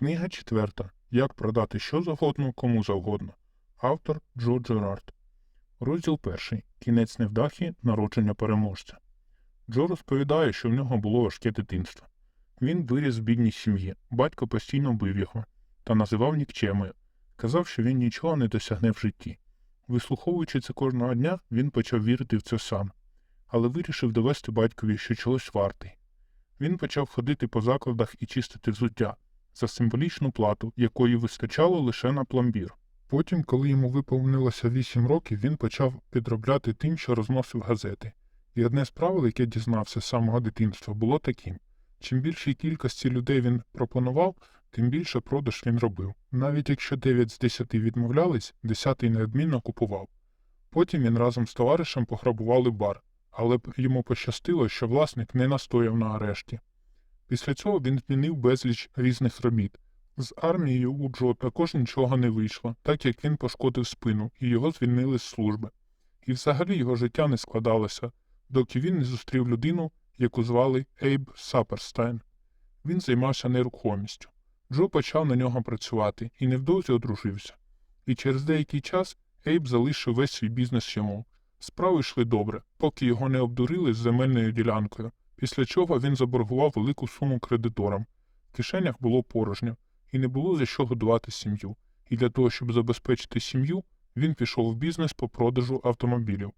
Книга четверта. Як продати що завгодно кому завгодно. Автор Джо Джерард. Розділ перший. Кінець невдахи. Народження переможця. Джо розповідає, що в нього було важке дитинство. Він виріс в бідній сім'ї, батько постійно бив його та називав нікчемою. Казав, що він нічого не досягне в житті. Вислуховуючи це кожного дня, він почав вірити в це сам, але вирішив довести батькові, що чогось вартий. Він почав ходити по закладах і чистити взуття за символічну плату, якої вистачало лише на пломбір. Потім, коли йому виповнилося вісім років, він почав підробляти тим, що розносив газети. І одне з правил, яке дізнався з самого дитинства, було таким: чим більшій кількості людей він пропонував, тим більше продаж він робив. Навіть якщо 9 з 10 відмовлялись, 10 неодмінно купував. Потім він разом з товаришем пограбували бар, але йому пощастило, що власник не настояв на арешті. Після цього він змінив безліч різних робіт. З армією у Джо також нічого не вийшло, так як він пошкодив спину, і його звільнили з служби. І взагалі його життя не складалося, доки він не зустрів людину, яку звали Ейб Саперстайн. Він займався нерухомістю. Джо почав на нього працювати і невдовзі одружився. І через деякий час Ейб залишив весь свій бізнес йому. Справи йшли добре, поки його не обдурили з земельною ділянкою, після чого він заборгував велику суму кредиторам. В кишенях було порожньо, і не було за що годувати сім'ю. І для того, щоб забезпечити сім'ю, він пішов в бізнес по продажу автомобілів.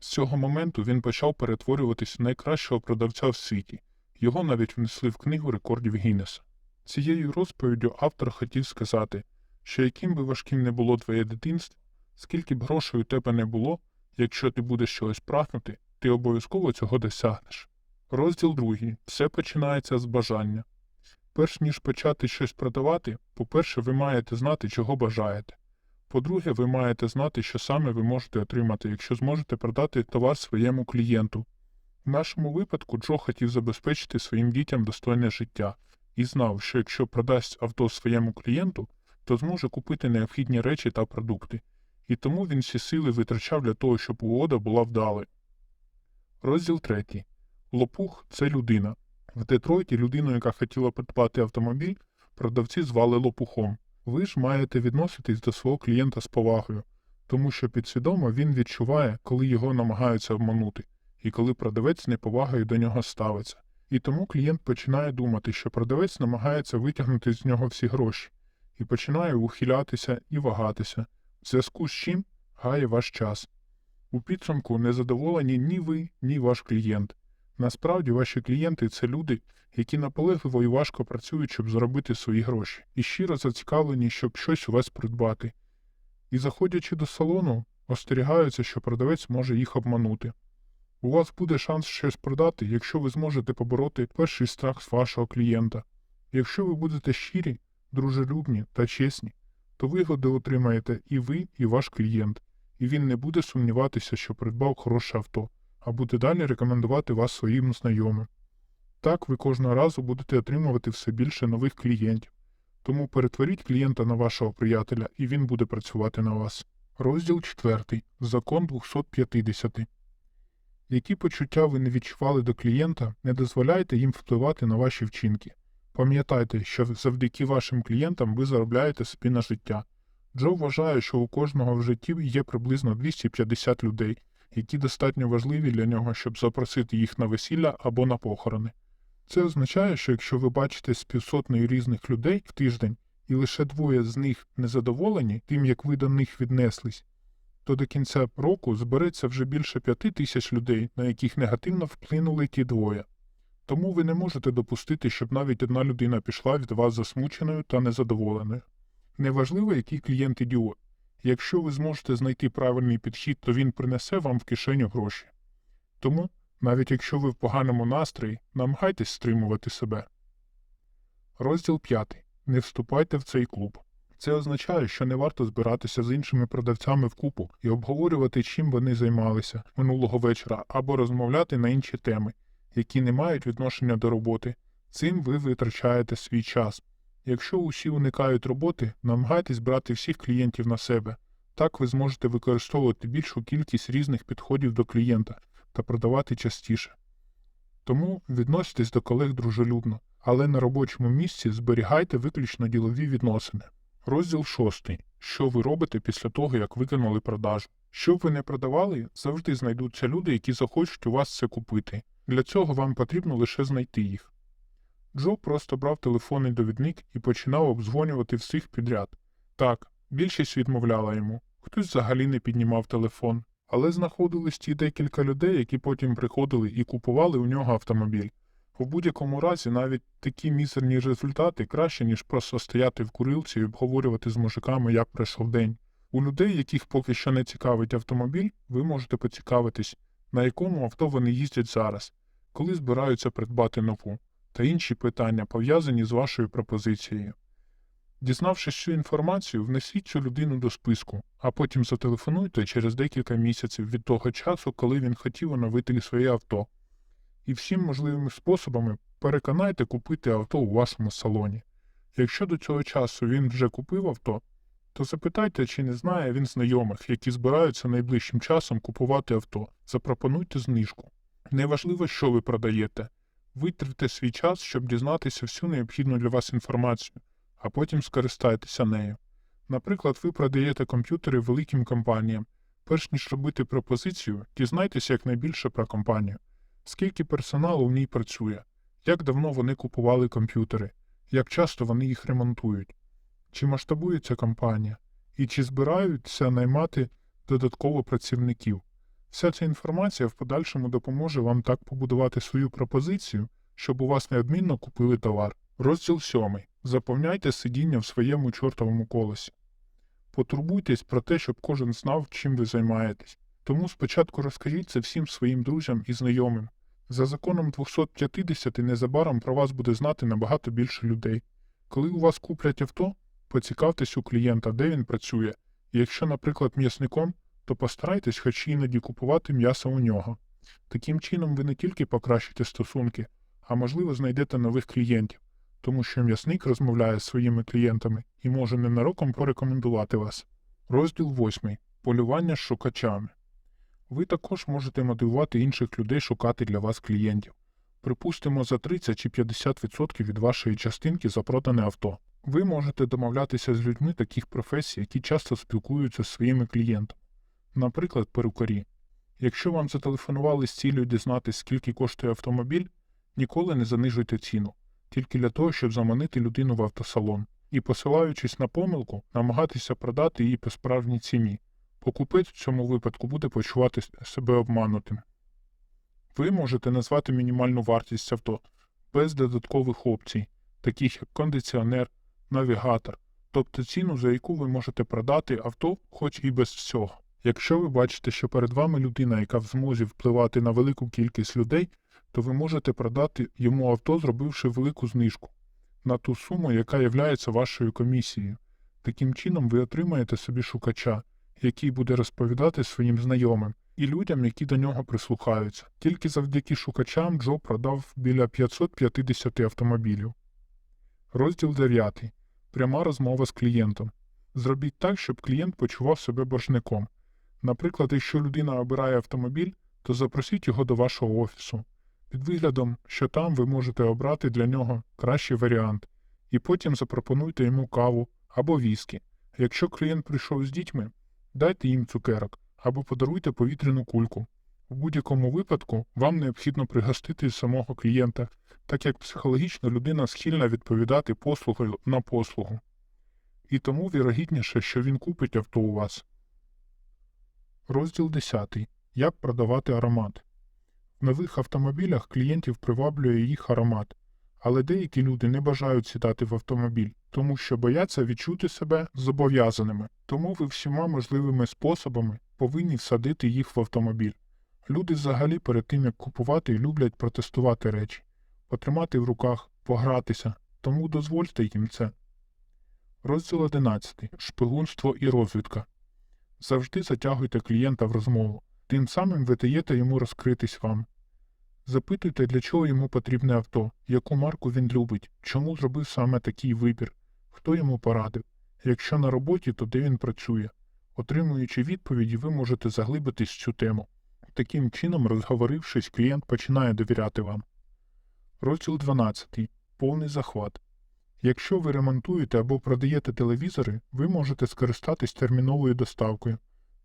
З цього моменту він почав перетворюватися в найкращого продавця в світі. Його навіть внесли в книгу рекордів Гіннеса. Цією розповіддю автор хотів сказати, що яким би важким не було твоє дитинство, скільки б грошей у тебе не було, якщо ти будеш чогось прагнути, ти обов'язково цього досягнеш. Розділ другий. Все починається з бажання. Перш ніж почати щось продавати, по-перше, ви маєте знати, чого бажаєте. По-друге, ви маєте знати, що саме ви можете отримати, якщо зможете продати товар своєму клієнту. В нашому випадку Джо хотів забезпечити своїм дітям достойне життя і знав, що якщо продасть авто своєму клієнту, то зможе купити необхідні речі та продукти, і тому він всі сили витрачав для того, щоб угода була вдалою. Розділ третій. Лопух це людина. В Детройті людину, яка хотіла придбати автомобіль, продавці звали лопухом. Ви ж маєте відноситись до свого клієнта з повагою, тому що підсвідомо він відчуває, коли його намагаються обманути, і коли продавець неповагою до нього ставиться. І тому клієнт починає думати, що продавець намагається витягнути з нього всі гроші, і починає ухилятися і вагатися, в зв'язку з чим гає ваш час. У підсумку не задоволені ні ви, ні ваш клієнт. Насправді ваші клієнти це люди, які наполегливо і важко працюють, щоб заробити свої гроші, і щиро зацікавлені, щоб щось у вас придбати. І заходячи до салону, остерігаються, що продавець може їх обманути. У вас буде шанс щось продати, якщо ви зможете побороти перший страх з вашого клієнта. Якщо ви будете щирі, дружелюбні та чесні, то вигоди отримаєте і ви, і ваш клієнт, і він не буде сумніватися, що придбав хороше авто, а буде далі рекомендувати вас своїм знайомим. Так ви кожного разу будете отримувати все більше нових клієнтів. Тому перетворіть клієнта на вашого приятеля, і він буде працювати на вас. Розділ 4. Закон 250. Які почуття ви не відчували до клієнта, не дозволяйте їм впливати на ваші вчинки. Пам'ятайте, що завдяки вашим клієнтам ви заробляєте собі на життя. Джо вважає, що у кожного в житті є приблизно 250 людей, які достатньо важливі для нього, щоб запросити їх на весілля або на похорони. Це означає, що якщо ви бачите з півсотнею різних людей в тиждень, і лише двоє з них незадоволені тим, як ви до них віднеслись, то до кінця року збереться вже більше п'яти тисяч людей, на яких негативно вплинули ті двоє. Тому ви не можете допустити, щоб навіть одна людина пішла від вас засмученою та незадоволеною. Неважливо, який клієнт ідіот. Якщо ви зможете знайти правильний підхід, то він принесе вам в кишеню гроші. Тому, навіть якщо ви в поганому настрої, намагайтесь стримувати себе. Розділ 5. Не вступайте в цей клуб. Це означає, що не варто збиратися з іншими продавцями в купу і обговорювати, чим вони займалися минулого вечора, або розмовляти на інші теми, які не мають відношення до роботи. Цим ви витрачаєте свій час. Якщо усі уникають роботи, намагайтесь брати всіх клієнтів на себе. Так ви зможете використовувати більшу кількість різних підходів до клієнта та продавати частіше. Тому відноситесь до колег дружелюбно, але на робочому місці зберігайте виключно ділові відносини. Розділ 6. Що ви робите після того, як виконали продажу? Що б ви не продавали, завжди знайдуться люди, які захочуть у вас це купити. Для цього вам потрібно лише знайти їх. Джо просто брав телефонний довідник і починав обдзвонювати всіх підряд. Так, більшість відмовляла йому, хтось взагалі не піднімав телефон, але знаходились ті декілька людей, які потім приходили і купували у нього автомобіль. В будь-якому разі навіть такі мізерні результати краще, ніж просто стояти в курилці і обговорювати з мужиками, як пройшов день. У людей, яких поки що не цікавить автомобіль, ви можете поцікавитись, на якому авто вони їздять зараз, коли збираються придбати нову, та інші питання, пов'язані з вашою пропозицією. Дізнавшись цю інформацію, внесіть цю людину до списку, а потім зателефонуйте через декілька місяців від того часу, коли він хотів оновити своє авто. І всім можливими способами переконайте купити авто у вашому салоні. Якщо до цього часу він вже купив авто, то запитайте, чи не знає він знайомих, які збираються найближчим часом купувати авто. Запропонуйте знижку. Неважливо, що ви продаєте. Витратьте свій час, щоб дізнатися всю необхідну для вас інформацію, а потім скористайтеся нею. Наприклад, ви продаєте комп'ютери великим компаніям. Перш ніж робити пропозицію, дізнайтеся якнайбільше про компанію. Скільки персоналу в ній працює, як давно вони купували комп'ютери, як часто вони їх ремонтують, чи масштабується компанія, і чи збираються наймати додатково працівників. Вся ця інформація в подальшому допоможе вам так побудувати свою пропозицію, щоб у вас неодмінно купили товар. Розділ 7. Заповняйте сидіння в своєму чортовому колесі. Потурбуйтесь про те, щоб кожен знав, чим ви займаєтесь. Тому спочатку розкажіть це всім своїм друзям і знайомим. За законом 250 незабаром про вас буде знати набагато більше людей. Коли у вас куплять авто, поцікавтесь у клієнта, де він працює, якщо, наприклад, м'ясником, то постарайтесь хоч іноді купувати м'ясо у нього. Таким чином ви не тільки покращите стосунки, а можливо знайдете нових клієнтів, тому що м'ясник розмовляє з своїми клієнтами і може ненароком порекомендувати вас. Розділ 8. Полювання з шукачами. Ви також можете мотивувати інших людей шукати для вас клієнтів. Припустимо, за 30 чи 50% від вашої частинки за продане авто. Ви можете домовлятися з людьми таких професій, які часто спілкуються з своїми клієнтами. Наприклад, перукарі. Якщо вам зателефонували з цілею дізнатися, скільки коштує автомобіль, ніколи не занижуйте ціну, тільки для того, щоб заманити людину в автосалон і, посилаючись на помилку, намагатися продати її по справжній ціні. Покупець в цьому випадку буде почувати себе обманутим. Ви можете назвати мінімальну вартість авто без додаткових опцій, таких як кондиціонер, навігатор, тобто ціну, за яку ви можете продати авто, хоч і без всього. Якщо ви бачите, що перед вами людина, яка в змозі впливати на велику кількість людей, то ви можете продати йому авто, зробивши велику знижку на ту суму, яка є вашою комісією. Таким чином ви отримаєте собі шукача, який буде розповідати своїм знайомим і людям, які до нього прислухаються. Тільки завдяки шукачам Джо продав біля 550 автомобілів. Розділ 9. Пряма розмова з клієнтом. Зробіть так, щоб клієнт почував себе боржником. Наприклад, якщо людина обирає автомобіль, то запросіть його до вашого офісу. Під виглядом, що там ви можете обрати для нього кращий варіант, і потім запропонуйте йому каву або віскі. Якщо клієнт прийшов з дітьми, дайте їм цукерок або подаруйте повітряну кульку. В будь-якому випадку вам необхідно пригостити самого клієнта, так як психологічно людина схильна відповідати послугою на послугу. І тому вірогідніше, що він купить авто у вас. Розділ 10. Як продавати аромат. В нових автомобілях клієнтів приваблює їх аромат, але деякі люди не бажають сідати в автомобіль, тому що бояться відчути себе зобов'язаними, тому ви всіма можливими способами повинні всадити їх в автомобіль. Люди взагалі перед тим як купувати люблять протестувати речі, потримати в руках, погратися, тому дозвольте їм це. Розділ 11. Шпигунство і розвідка. Завжди затягуйте клієнта в розмову, тим самим ви даєте йому розкритись вам. Запитуйте, для чого йому потрібне авто, яку марку він любить, чому зробив саме такий вибір, хто йому порадив. Якщо на роботі, то де він працює. Отримуючи відповіді, ви можете заглибитись в цю тему. Таким чином, розговорившись, клієнт починає довіряти вам. Розділ 12. повний захват. Якщо ви ремонтуєте або продаєте телевізори, ви можете скористатись терміновою доставкою.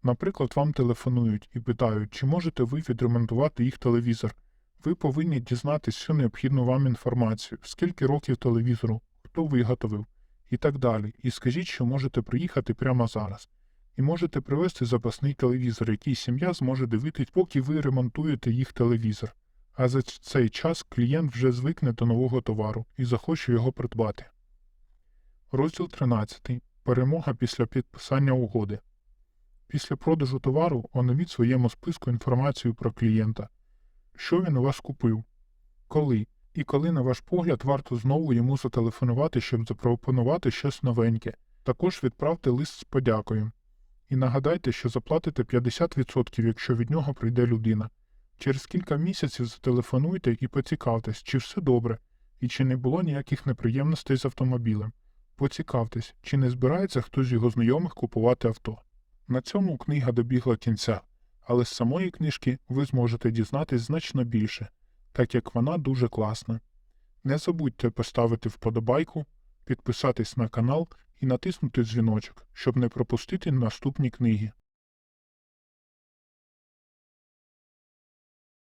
Наприклад, вам телефонують і питають, чи можете ви відремонтувати їх телевізор. Ви повинні дізнатись всю необхідну вам інформацію, скільки років телевізору, хто виготовив і так далі. І скажіть, що можете приїхати прямо зараз. І можете привезти запасний телевізор, який сім'я зможе дивитись, поки ви ремонтуєте їх телевізор. А за цей час клієнт вже звикне до нового товару і захоче його придбати. Розділ 13. Перемога після підписання угоди. Після продажу товару оновіть своєму списку інформацію про клієнта. Що він у вас купив? Коли? І коли, на ваш погляд, варто знову йому зателефонувати, щоб запропонувати щось новеньке. Також відправте лист з подякою. І нагадайте, що заплатите 50%, якщо від нього прийде людина. Через кілька місяців зателефонуйте і поцікавтесь, чи все добре, і чи не було ніяких неприємностей з автомобілем. Поцікавтесь, чи не збирається хтось з його знайомих купувати авто. На цьому книга добігла кінця, але з самої книжки ви зможете дізнатись значно більше, так як вона дуже класна. Не забудьте поставити вподобайку, підписатись на канал і натиснути дзвіночок, щоб не пропустити наступні книги.